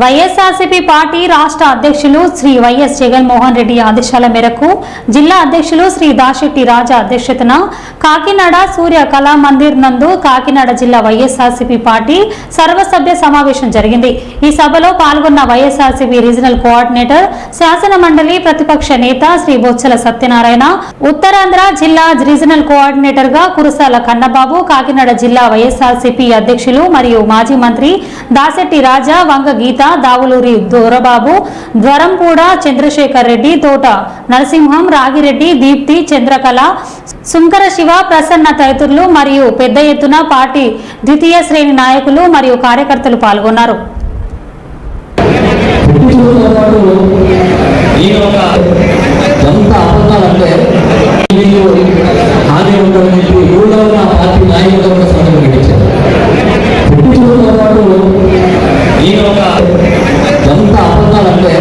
YSRCP party రాష్ట్ర అధ్యక్షులు Shri YS Jaganmohan Reddy ఆదేశాల మేరకు జిల్లా అధ్యక్షులు శ్రీ దాశెట్టి రాజా అధ్యక్షతన కాకినాడ సూర్య కళా మందిర్ నందు కాకినాడ జిల్లా వైఎస్ఆర్సీపీ పార్టీ సర్వసభ్య సమావేశం జరిగింది. ఈ సభలో పాల్గొన్న వైఎస్ఆర్సీపీ రీజనల్ కోఆర్డినేటర్ శాసన మండలి ప్రతిపక్ష నేత శ్రీ బొత్సల సత్యనారాయణ ఉత్తరాంధ్ర జిల్లా రీజనల్ కోఆర్డినేటర్గా కురసాల కన్నబాబు కాకినాడ జిల్లా వైఎస్ఆర్సీపీ అధ్యక్షులు మరియు మాజీ మంత్రి దాసెట్టి రాజా వంగ గీత దావులూరి దొరబాబు ధ్వరంపూడ చంద్రశేఖర్ రెడ్డి తోట నరసింహం రాగిరెడ్డి దీప్తి చంద్రకళ సుంకర శివ ప్రసన్న తదితరులు మరియు పెద్ద ఎత్తున పార్టీ ద్వితీయ శ్రేణి నాయకులు మరియు కార్యకర్తలు పాల్గొన్నారు ఒక హామీ ఉంటుందని ఊళ్ళో ఉన్న పార్టీ పుట్టినరోజుతో నేను ఒక ఎంత అబద్ధాలంటే